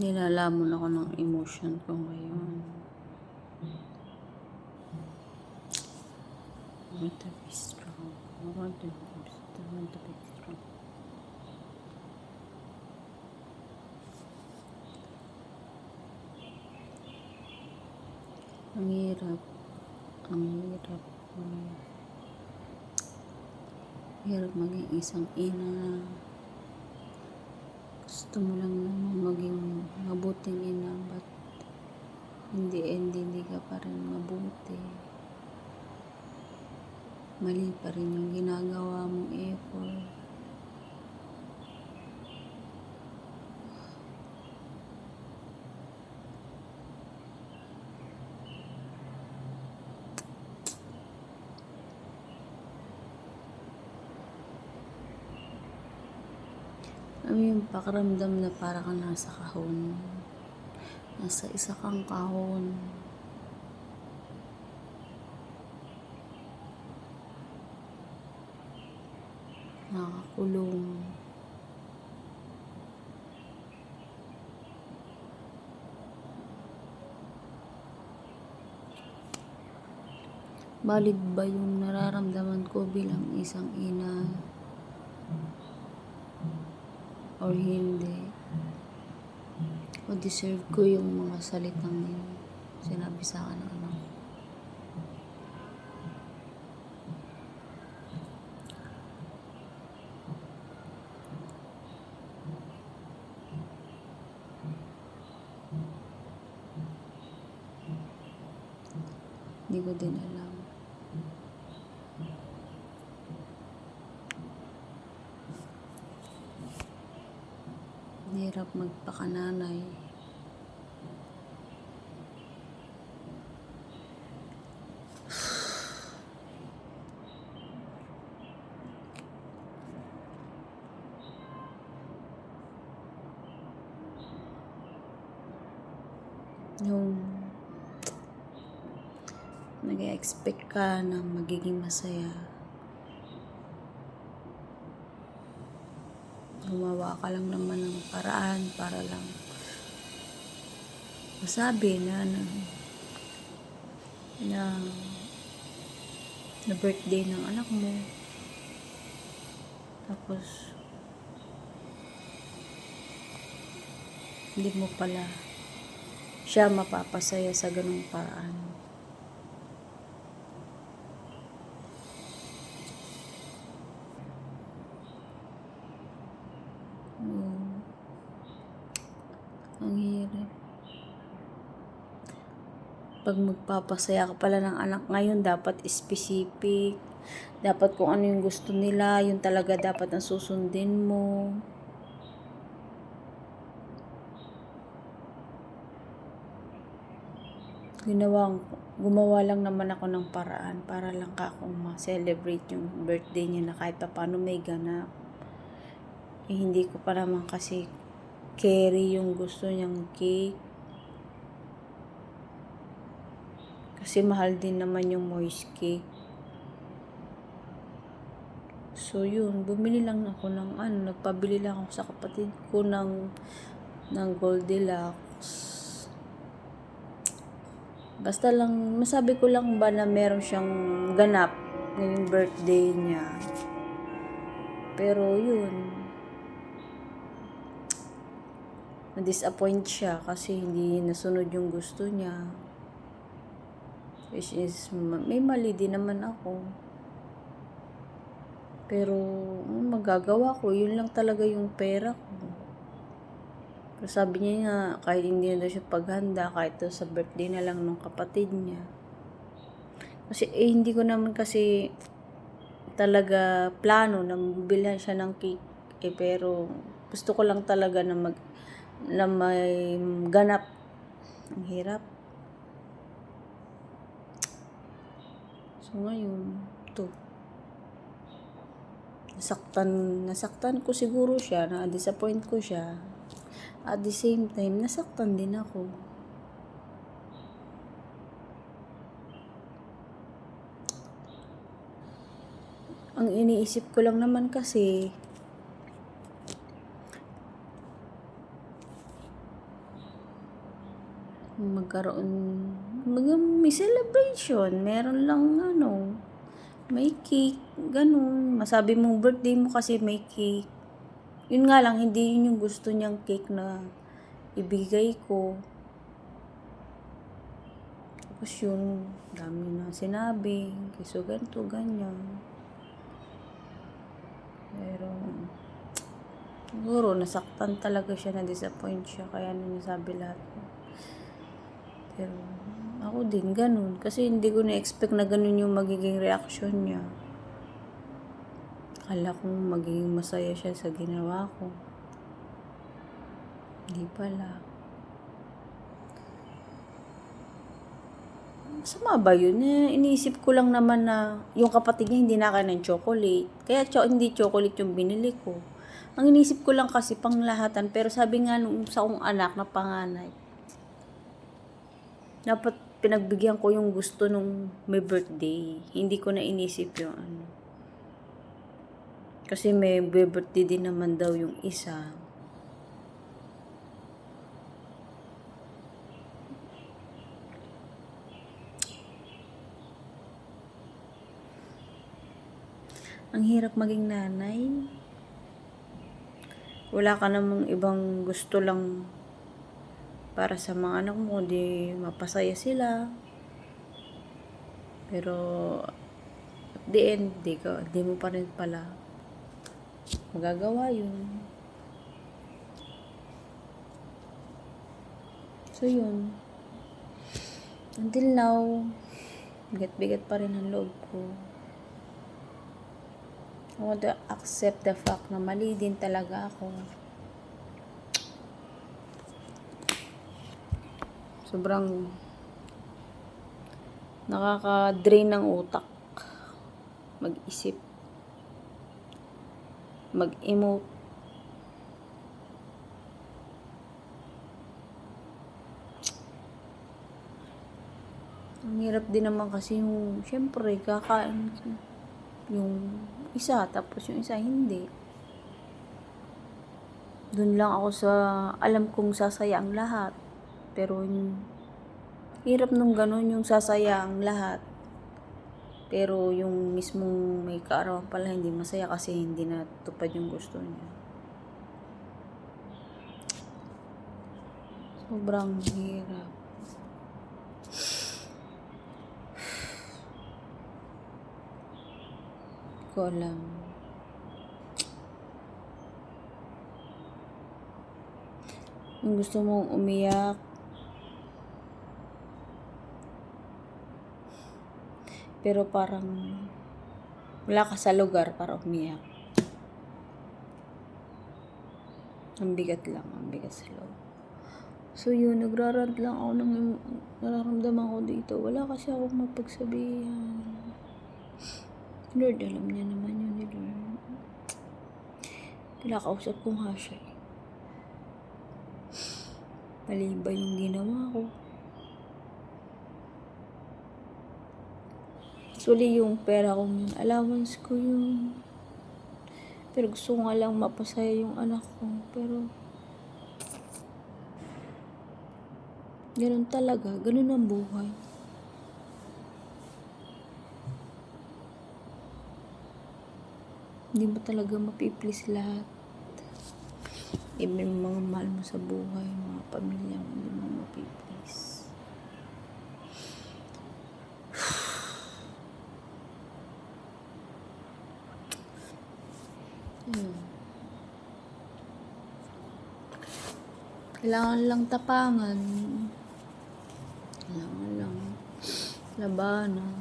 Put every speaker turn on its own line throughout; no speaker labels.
Nilalamon ako ng emotion ko ngayon. I want to be strong. I want to be, I want to be strong. Ang hirap. Ang hirap. Ang hirap maging isang ina. Gusto mo lang naman maging mabuting ina, but hindi end, hindi ka pa rin mabuti. Mali pa rin yung ginagawa mong effort. Mo yung pakiramdam na para ka nasa kahon. Nasa isa kang kahon. Nakakulong. Valid ba yung nararamdaman ko bilang isang ina? or hindi. O deserve ko yung mga salitang yun. Sinabi sa akin ng anak ko. Hindi ko din alam. Hirap magpakananay. Yung nag-expect ka na magiging masaya. gumawa ka lang naman ng paraan para lang masabi na na, na, na birthday ng anak mo. Tapos, hindi mo pala siya mapapasaya sa ganung paraan. Oo. Ang hirap. Pag magpapasaya ka pala ng anak ngayon, dapat specific. Dapat kung ano yung gusto nila, yun talaga dapat ang susundin mo. Ginawa, gumawa lang naman ako ng paraan para lang ka akong ma-celebrate yung birthday niya na kahit pa paano may ganap eh, hindi ko pa naman kasi carry yung gusto niyang cake. Kasi mahal din naman yung moist cake. So yun, bumili lang ako ng ano, nagpabili lang ako sa kapatid ko ng ng Goldilocks. Basta lang, masabi ko lang ba na meron siyang ganap ngayong birthday niya. Pero yun, na-disappoint siya kasi hindi nasunod yung gusto niya. Which is, ma- may mali din naman ako. Pero, magagawa ko, yun lang talaga yung pera ko. Pero sabi niya nga, kahit hindi na daw siya paghanda, kahit daw sa birthday na lang ng kapatid niya. Kasi, eh, hindi ko naman kasi talaga plano na bilhan siya ng cake. Eh, pero, gusto ko lang talaga na mag na may ganap. Ang hirap. So ngayon, to. Nasaktan, nasaktan ko siguro siya, na-disappoint ko siya. At the same time, nasaktan din ako. Ang iniisip ko lang naman kasi, magkaroon, mag, may celebration, meron lang ano, may cake, ganun. Masabi mo birthday mo kasi may cake. Yun nga lang, hindi yun yung gusto niyang cake na ibigay ko. Tapos yun, dami na sinabi, kiso ganito, ganyan. Pero, siguro, nasaktan talaga siya, na-disappoint siya, kaya na nasabi lahat. Pero, ako din, ganun. Kasi hindi ko na-expect na ganun yung magiging reaction niya. Akala ko magiging masaya siya sa ginawa ko. Hindi pala. Masama ba yun? Eh, iniisip ko lang naman na yung kapatid niya hindi nakain ng chocolate. Kaya cho hindi chocolate yung binili ko. Ang iniisip ko lang kasi panglahatan. Pero sabi nga nung sa kong anak na panganay, dapat pinagbigyan ko yung gusto nung may birthday. Hindi ko na inisip yung ano. Kasi may birthday din naman daw yung isa. Ang hirap maging nanay. Wala ka namang ibang gusto lang para sa mga anak mo, di mapasaya sila. Pero, at the end, di, ka, di mo pa rin pala magagawa yun. So, yun. Until now, bigat-bigat pa rin ang loob ko. I want to accept the fact na mali din talaga ako. Sobrang nakaka-drain ng utak. Mag-isip. Mag-emote. Ang hirap din naman kasi yung, syempre, kakain yung isa, tapos yung isa hindi. Doon lang ako sa, alam kong sasaya ang lahat. Pero hirap nung ganun yung sasaya ang lahat. Pero yung mismong may kaarawan pala hindi masaya kasi hindi natupad yung gusto niya. Sobrang hirap. ko alam. Yung gusto mong umiyak, pero parang wala ka sa lugar para umiyak. Ang bigat lang, ang bigat sa loob. So yun, nagrarant lang ako ng nararamdaman ko dito. Wala kasi akong mapagsabihan. Lord, alam niya naman yun ni Lord. Kinakausap ko nga siya. eh. Mali ba yung ginawa ko? Actually, yung pera ko yun, allowance ko yun. Pero gusto ko nga lang mapasaya yung anak ko. Pero, ganun talaga. Ganun ang buhay. Hindi mo talaga mapiplease lahat. Even mga mahal mo sa buhay, mga pamilya mo, hindi mo mapiplease. Kailangan lang tapangan. Kailangan lang labanan.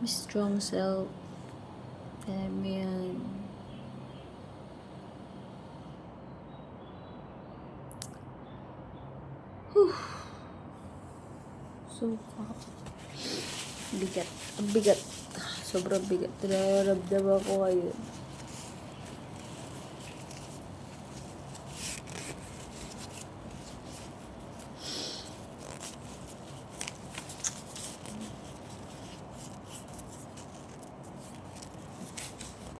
Be strong self. Yan. Whew. So, bigat. Ang bigat. Sobrang bigat. Nararamdaman ko ngayon.